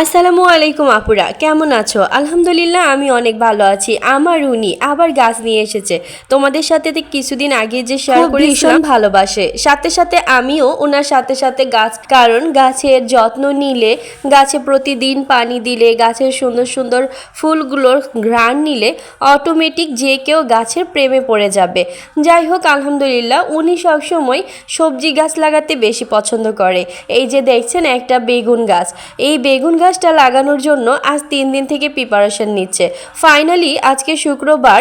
আসসালামু আলাইকুম আপুরা কেমন আছো? আলহামদুলিল্লাহ আমি অনেক ভালো আছি। আমার উনি আবার গাছ নিয়ে এসেছে। তোমাদের সাথে কিছুদিন আগে যে শেয়ার খুব করে ভীষণ ভালোবাসে। সাথে সাথে আমিও ওনার সাথে সাথে গাছ কারণ গাছের যত্ন নিলে গাছে প্রতিদিন পানি দিলে গাছের সুন্দর সুন্দর ফুলগুলোর ঘ্রাণ নিলে অটোমেটিক যে কেউ গাছের প্রেমে পড়ে যাবে। যাই হোক আলহামদুলিল্লাহ উনি সবসময় সবজি গাছ লাগাতে বেশি পছন্দ করে। এই যে দেখছেন একটা বেগুন গাছ। এই বেগুন গাছটা লাগানোর জন্য আজ তিন দিন থেকে প্রিপারেশন নিচ্ছে। ফাইনালি আজকে শুক্রবার,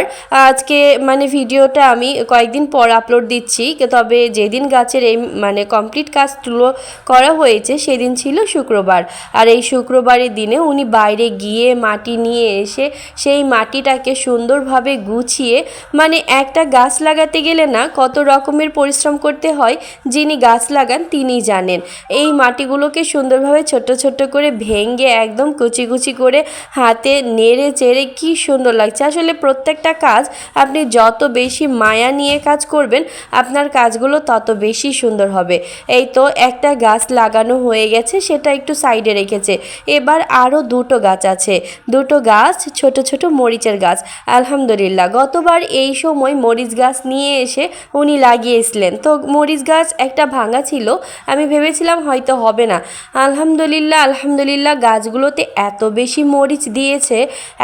আজকে মানে ভিডিওটা আমি কয়েকদিন পর আপলোড দিচ্ছি, তবে যেদিন গাছের এই মানে কমপ্লিট কাজগুলো করা হয়েছে, সেদিন ছিল শুক্রবার। আর এই শুক্রবারের দিনে উনি বাইরে গিয়ে মাটি নিয়ে এসে সেই মাটিটাকে সুন্দরভাবে গুছিয়ে মানে একটা গাছ লাগাতে গেলে না কত রকমের পরিশ্রম করতে হয়, যিনি গাছ লাগান তিনি জানেন। এই মাটিগুলোকে সুন্দরভাবে ছোট ছোট করে ভেঙে একদম কুচি কুচি করে হাতে নেড়ে চেড়ে কি সুন্দর লাগছে। আসলে প্রত্যেকটা কাজ আপনি যত বেশি মায়া নিয়ে কাজ করবেন, আপনার কাজগুলো তত বেশি সুন্দর হবে। এই তো একটা গাছ লাগানো হয়ে গেছে, সেটা একটু সাইডে রেখেছে। এবার আরও দুটো গাছ আছে। দুটো গাছ, ছোট ছোট মরিচের গাছ। আলহামদুলিল্লাহ, গতবার এই সময় মরিচ গাছ নিয়ে এসে উনি লাগিয়েছিলেন। তো মরিচ গাছ একটা ভাঙা ছিল, আমি ভেবেছিলাম হয়তো হবে না। আলহামদুলিল্লাহ আলহামদুলিল্লাহ গাছগুলোতে এত বেশি মরিচ দিয়েছে,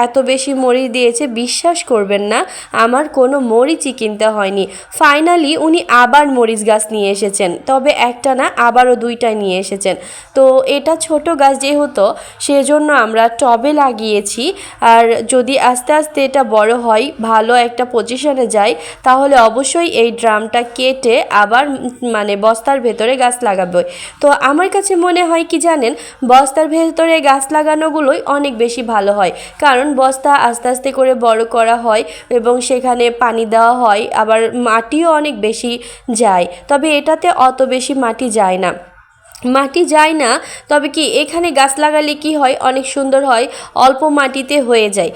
এত বেশি মরিচ দিয়েছে, বিশ্বাস করবেন না, আমার কোনো মরিচই কিনতে হয়নি। ফাইনালি উনি আবার মরিচ গাছ নিয়ে এসেছেন, তবে একটা না, আবারও দুইটা নিয়ে এসেছেন। তো এটা ছোট গাছ যেহেতু, সেজন্য আমরা টবে লাগিয়েছি, আর যদি আস্তে আস্তে এটা বড় হয়, ভালো একটা পজিশনে যায়, তাহলে অবশ্যই এই ড্রামটা কেটে আবার মানে বস্তার ভেতরে গাছ লাগাবে তো আমার কাছে মনে হয় কি জানেন, বস্তার ভেতরে গাছ লাগানোগুলোই অনেক বেশি ভালো হয়। কারণ বস্তা আস্তে আস্তে করে বড় করা হয় এবং সেখানে পানি দেওয়া হয়, আবার মাটিও অনেক বেশি যায়। তবে এটাতে অত বেশি মাটি যায় না। মাটি যায় না, তবে কি এখানে গাছ লাগালে কি হয়? অনেক সুন্দর হয়, অল্প মাটিতে হয়ে যায়।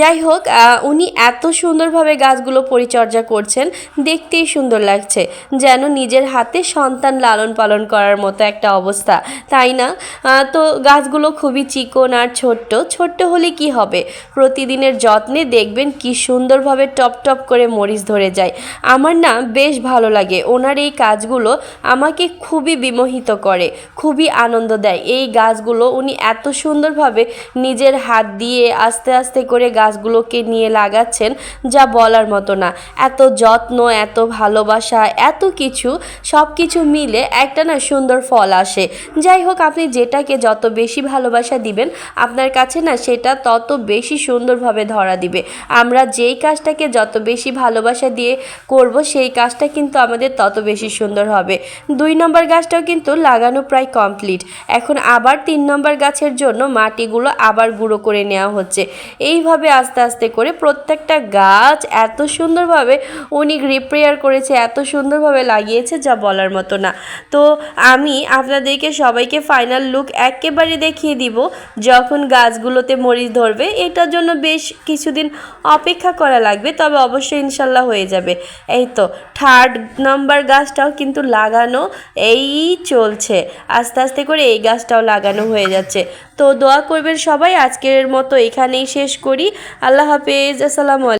যাই হোক উনি এত সুন্দরভাবে গাছগুলো পরিচর্যা করছেন, দেখতেই সুন্দর লাগছে, যেন নিজের হাতে সন্তান লালন পালন করার মতো একটা অবস্থা, তাই না? তো গাছগুলো খুবই চিকন আর ছোট্ট ছোট্ট হলে কি হবে? প্রতিদিনের যত্নে দেখবেন কি সুন্দরভাবে টপ টপ করে মরিচ ধরে যায়। আমার না বেশ ভালো লাগে, ওনার এই কাজগুলো আমাকে খুবই বিমোহিত করে। খুবই আনন্দ দেয়। এই গাছগুলো উনি এত সুন্দরভাবে নিজের হাত দিয়ে আস্তে আস্তে করে গাছগুলোকে নিয়ে লাগাচ্ছেন যা বলার মতো না। এত যত্ন, এত ভালোবাসা, এত কিছু সব কিছু মিলে একটা না সুন্দর ফল আসে। যাই হোক, আপনি যেটাকে যত বেশি ভালোবাসা দিবেন, আপনার কাছে না সেটা তত বেশি সুন্দরভাবে ধরা দিবে। আমরা যেই কাজটাকে যত বেশি ভালোবাসা দিয়ে করব, সেই কাজটা কিন্তু আমাদের তত বেশি সুন্দর হবে। দুই নম্বর গাছটাও কিন্তু লাগানো প্রায় কমপ্লিট। এখন আবার তিন নম্বর গাছের জন্য মাটিগুলো আবার গুঁড়ো করে নেওয়া হচ্ছে। এইভাবে আস্তে আস্তে করে প্রত্যেকটা গাছ এত সুন্দরভাবে উনি রিপেয়ার করেছে, এত সুন্দরভাবে লাগিয়েছে যা বলার মতো না। তো আমি আপনাদেরকে সবাইকে ফাইনাল লুক একেবারে দেখিয়ে দিব যখন গাছগুলোতে মরিচ ধরবে। এটার জন্য বেশ কিছুদিন অপেক্ষা করা লাগবে, তবে অবশ্যই ইনশাল্লাহ হয়ে যাবে। এই তো থার্ড নাম্বার গাছটাও কিন্তু লাগানো, এই চলছে। আস্তে আস্তে করে এই গাছটাও লাগানো হয়ে যাচ্ছে। তো দোয়া করবেন সবাই, আজকের মতো এখানেই শেষ করি। আল্লাহ হাফেজ, আসসালামু